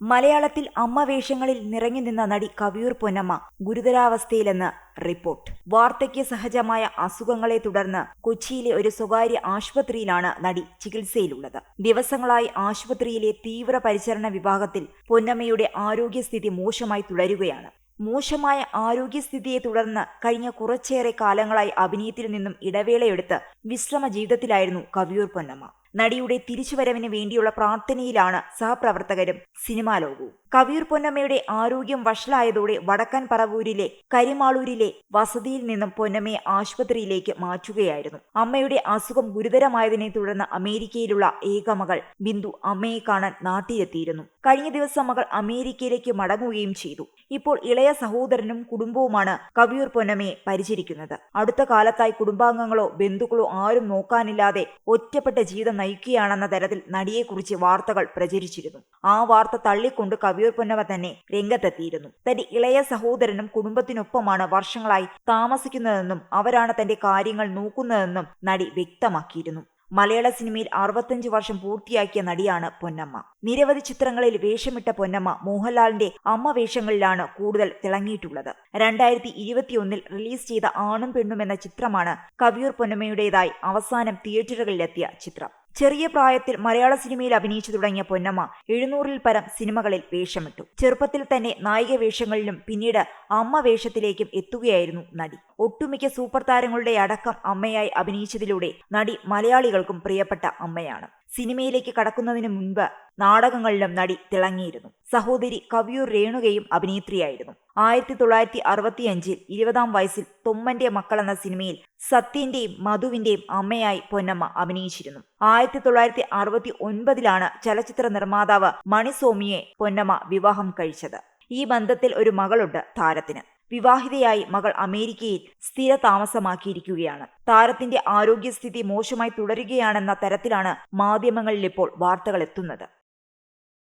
മലയാളത്തിൽ അമ്മ വേഷങ്ങളിൽ നിറഞ്ഞു നിന്ന നടി കവിയൂർ പൊന്നമ്മ ഗുരുതരാവസ്ഥയിലെന്ന് റിപ്പോർട്ട്. വാർദ്ധക്യ സഹജമായ അസുഖങ്ങളെ തുടർന്ന് കൊച്ചിയിലെ ഒരു സ്വകാര്യ ആശുപത്രിയിലാണ് നടി ചികിത്സയിലുള്ളത്. ദിവസങ്ങളായി ആശുപത്രിയിലെ തീവ്ര പരിചരണ വിഭാഗത്തിൽ പൊന്നമ്മയുടെ ആരോഗ്യസ്ഥിതി മോശമായി തുടരുകയാണ്. മോശമായ ആരോഗ്യസ്ഥിതിയെ തുടർന്ന് കഴിഞ്ഞ കുറച്ചേറെ കാലങ്ങളായി അഭിനയത്തിൽ നിന്നും ഇടവേളയെടുത്ത് വിശ്രമ ജീവിതത്തിലായിരുന്നു കവിയൂർ പൊന്നമ്മ. നടിയുടെ തിരിച്ചുവരവിന് വേണ്ടിയുള്ള പ്രാർത്ഥനയിലാണ് സഹപ്രവർത്തകരും സിനിമാ ലോകവും. കവിയൂർ പൊന്നമ്മയുടെ ആരോഗ്യം വഷളായതോടെ വടക്കൻ പറവൂരിലെ കരിമാളൂരിലെ വസതിയിൽ നിന്നും പൊന്നമ്മയെ ആശുപത്രിയിലേക്ക് മാറ്റുകയായിരുന്നു. അമ്മയുടെ അസുഖം ഗുരുതരമായതിനെ തുടർന്ന് അമേരിക്കയിലുള്ള ഏക മകൾ ബിന്ദു അമ്മയെ കാണാൻ നാട്ടിലെത്തിയിരുന്നു. കഴിഞ്ഞ ദിവസം മകൾ അമേരിക്കയിലേക്ക് മടങ്ങുകയും ചെയ്തു. ഇപ്പോൾ ഇളയ സഹോദരനും കുടുംബവുമാണ് കവിയൂർ പൊന്നമ്മയെ പരിചരിക്കുന്നത്. അടുത്ത കാലത്തായി കുടുംബാംഗങ്ങളോ ബന്ധുക്കളോ ആരും നോക്കാനില്ലാതെ ഒറ്റപ്പെട്ട ജീവിതം നയിക്കുകയാണെന്ന തരത്തിൽ നടിയെക്കുറിച്ച് വാർത്തകൾ പ്രചരിച്ചിരുന്നു. ആ വാർത്ത തള്ളിക്കൊണ്ട് കവിയൂർ പൊന്നവ തന്നെ രംഗത്തെത്തിയിരുന്നു. തന്റെ ഇളയ സഹോദരനും കുടുംബത്തിനൊപ്പമാണ് വർഷങ്ങളായി താമസിക്കുന്നതെന്നും അവരാണ് തന്റെ കാര്യങ്ങൾ നോക്കുന്നതെന്നും നടി വ്യക്തമാക്കിയിരുന്നു. മലയാള സിനിമയിൽ അറുപത്തഞ്ച് വർഷം പൂർത്തിയാക്കിയ നടിയാണ് പൊന്നമ്മ. നിരവധി ചിത്രങ്ങളിൽ വേഷമിട്ട പൊന്നമ്മ മോഹൻലാലിന്റെ അമ്മ വേഷങ്ങളിലാണ് കൂടുതൽ തിളങ്ങിയിട്ടുള്ളത്. രണ്ടായിരത്തി ഇരുപത്തിയൊന്നിൽ റിലീസ് ചെയ്ത ആണും പെണ്ണും എന്ന ചിത്രമാണ് കവിയൂർ പൊന്നമ്മയുടേതായി അവസാനം തിയേറ്ററുകളിലെത്തിയ ചിത്രം. ചെറിയ പ്രായത്തിൽ മലയാള സിനിമയിൽ അഭിനയിച്ചു തുടങ്ങിയ പൊന്നമ്മ എഴുന്നൂറിൽ പരം സിനിമകളിൽ വേഷമിട്ടു. ചെറുപ്പത്തിൽ തന്നെ നായിക വേഷങ്ങളിലും പിന്നീട് അമ്മ വേഷത്തിലേക്കും എത്തുകയായിരുന്നു നടി. ഒട്ടുമിക്ക സൂപ്പർ താരങ്ങളുടെ അടക്കം അമ്മയായി അഭിനയിച്ചതിലൂടെ നടി മലയാളികൾക്കും പ്രിയപ്പെട്ട അമ്മയാണ്. സിനിമയിലേക്ക് കടക്കുന്നതിന് മുൻപ് നാടകങ്ങളിലും നടി തിളങ്ങിയിരുന്നു. സഹോദരി കവിയൂർ രേണുകയും അഭിനേത്രിയായിരുന്നു. ആയിരത്തി തൊള്ളായിരത്തി അറുപത്തിയഞ്ചിൽ ഇരുപതാം വയസ്സിൽ തൊമ്മന്റെ മക്കൾ എന്ന സിനിമയിൽ സത്യന്റെയും മധുവിന്റെയും അമ്മയായി പൊന്നമ്മ അഭിനയിച്ചിരുന്നു. ആയിരത്തി തൊള്ളായിരത്തി അറുപത്തി ഒൻപതിലാണ് ചലച്ചിത്ര നിർമ്മാതാവ് മണിസ്വാമിയെ പൊന്നമ്മ വിവാഹം കഴിച്ചത്. ഈ ബന്ധത്തിൽ ഒരു മകളുണ്ട് താരത്തിന്. വിവാഹിതയായി മകൾ അമേരിക്കയിൽ സ്ഥിര താമസമാക്കിയിരിക്കുകയാണ് താരത്തിന്റെ ആരോഗ്യസ്ഥിതി മോശമായി തുടരുകയാണെന്ന തരത്തിലാണ് മാധ്യമങ്ങളിൽ ഇപ്പോൾ വാർത്തകൾ എത്തുന്നത്